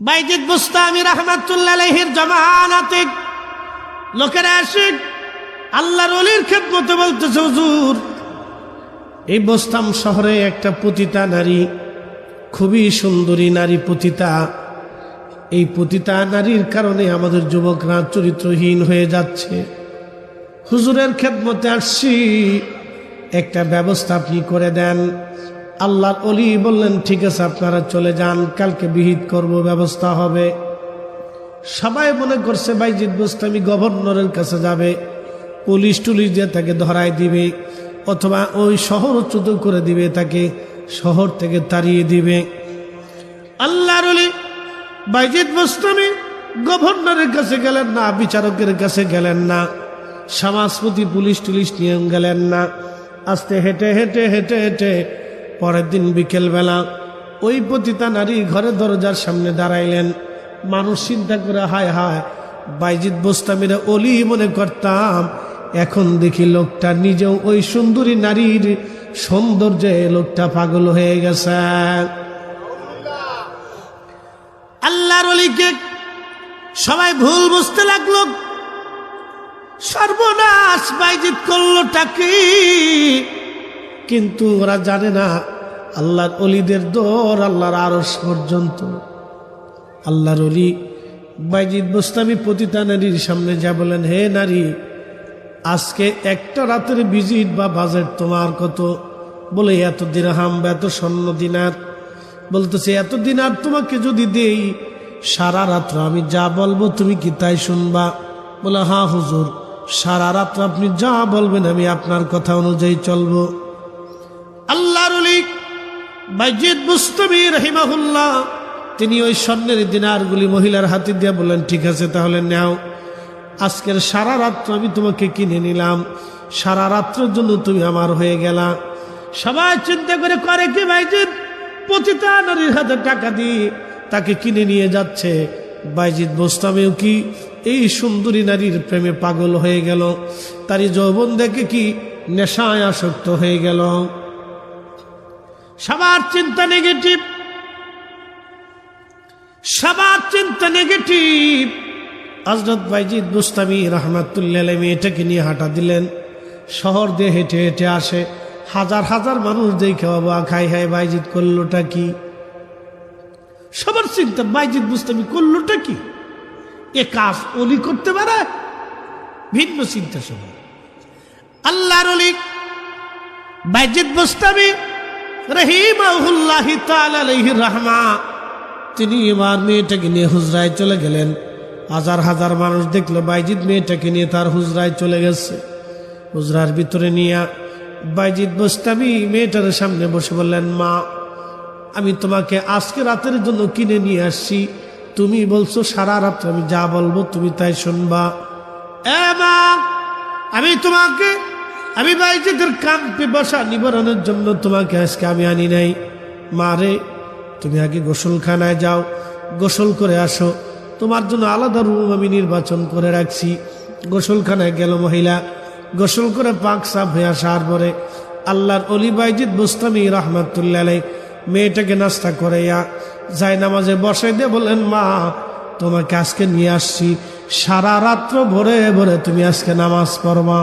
বাইজিদ বুস্তামি রহমাতুল্লাহির জমানাতে লোকেরা আসে আল্লাহর অলির খেদমতে বলতেছে, হুজুর, এই বস্তাম শহরে একটা পতিতা নারী, খুবই সুন্দরী নারী পতিতা। এই পতিতা নারীর কারণে আমাদের যুবকরা চরিত্রহীন হয়ে যাচ্ছে। হুজুরের খেদমতে আসছি। একটা ব্যবস্থা আপনি করে দেন। আল্লাহর অলি বললেন, ঠিক আছে, আপনারা চলে যান, কালকে বিহিত করব, ব্যবস্থা হবে। সবাই মনে করছে বাইজিৎ গোস্তামি গভর্নরের কাছে যাবে, পুলিশ টুলিশ দিয়ে তাকে ধরায় দিবে, অথবা ওই শহর চ্যুত করে দিবে, তাকে শহর থেকে তাড়িয়ে দিবে। আল্লাহর অলি বাইজিৎ গোস্তামি গভর্নরের কাছে গেলেন না, বিচারকের কাছে গেলেন না, সমাজপতি পুলিশ টুলিশ নিয়ে গেলেন না, আস্তে হেঁটে হেঁটে হেঁটে হেঁটে পরের দিন বিকেলবেলা ওই পতিতা নারী ঘরের দরজার সামনে দাঁড়াইলেন। মানুষ চিন্তা করে, হায় হায় বাইজিৎ বোস্তামিরা অলি মনে করতাম। এখন দেখি লোকটা নিজেও ওই সুন্দরী নারীর সৌন্দর্যে লোকটা পাগল হয়ে গেছে। আল্লাহর অলিকে সবাই ভুল বুঝতে লাগল। সর্বনাশ বাইজিৎ করলোটাকে কিন্তু ওরা জানে না আল্লাহর অলিদের দৌড় আল্লাহর আরস পর্যন্ত। আল্লাহর অলি বাইজিৎ বোস্তামি পতিতা নারীর সামনে যা বলেন, হে নারী, আজকে একটা রাতের ভিজিট বা বাজেট তোমার কত? বলে, এত দিনহাম বা এত স্বর্ণ দিনার। বলতেছে, এত দিনার তোমাকে যদি দেই, সারা রাত্র আমি যা বলব তুমি কি তাই শুনবা? বলে হা হুজুর, সারা রাত্র আপনি যা বলবেন আমি আপনার কথা অনুযায়ী চলবো। বাইজিদ মুস্তবি রহিমাহুল্লাহ। তিনি ওই স্বর্ণের দিনারগুলি মহিলার হাতে দিয়ে বললেন, ঠিক আছে, তাহলে নেও। আজকের সারা রাত্র আমি তোমাকে কিনে নিলাম। সারা রাত্রের জন্য তুমি আমার হয়ে গেলা। সবাই চিন্তা করে করে কি বাইজিদ পতিতা নারীর হাতে টাকা দিয়ে তাকে কিনে নিয়ে যাচ্ছে। বাইজিদ বোস্তামেও কি, এই সুন্দরী নারীর প্রেমে পাগল হয়ে গেল। তারই যৌবন দেখে কি নেশায় আসক্ত হয়ে গেল। সবার চিন্তা নেগেটিভ, সবার চিন্তা নেগেটিভ। হজরত বাইজিদ বুস্তামি রহমাতুল্লাহ মেয়েটাকে নিয়ে হাঁটা দিলেন। শহর দিয়ে হেঁটে হেঁটে আসে। হাজার হাজার মানুষ দেখে বাবা খাই খাই বাইজিদ করলোটা কি? সবার চিন্তা, বাইজিদ বুস্তামি করলোটা কি? এ কাজ অলি করতে পারে? ভিন্ন চিন্তা সবার। আল্লাহর অলি, বাইজিদ বুস্তামি রহিমাহুল্লাহি তালাহি রহমা। তিনি এবার মেয়েটাকে নিয়ে হুজরায় চলে গেলেন। হাজার হাজার মানুষ দেখল বাইজিৎ মেয়েটাকে নিয়ে তার হুজরায় চলে গেছে। হুজরার ভিতরে নিয়ে বাইজিৎ বস্তাবি মেয়েটার সামনে বসে বললেন, মা, আমি তোমাকে আজকে রাতের জন্য কিনে নিয়ে আসছি। তুমি বলছো সারা রাত্র আমি যা বলব তুমি তাই শুনবা। এ মা, আমি তোমাকে আমি বাইজিদের কাম্পে বসা নিবারণের জন্য তোমাকে আজকে আমি আনি নাই। মারে তুমি আগে গোসলখানায় যাও, গোসল করে আসো। তোমার জন্য আলাদা রুম আমি নির্বাচন করে রাখছি। গোসলখানায় গেল মহিলা, গোসল করে পাক সাফ হয়ে আসার পরে আল্লাহর অলি বাইজিদ বুস্তামি রহমতুল্লাহ মেয়েটাকে নাস্তা করে যাই নামাজে বসাই দিয়ে বলেন মা, তোমাকে আজকে নিয়ে আসছি। সারা রাত্র ভরে ভরে তুমি আজকে নামাজ পড়বা।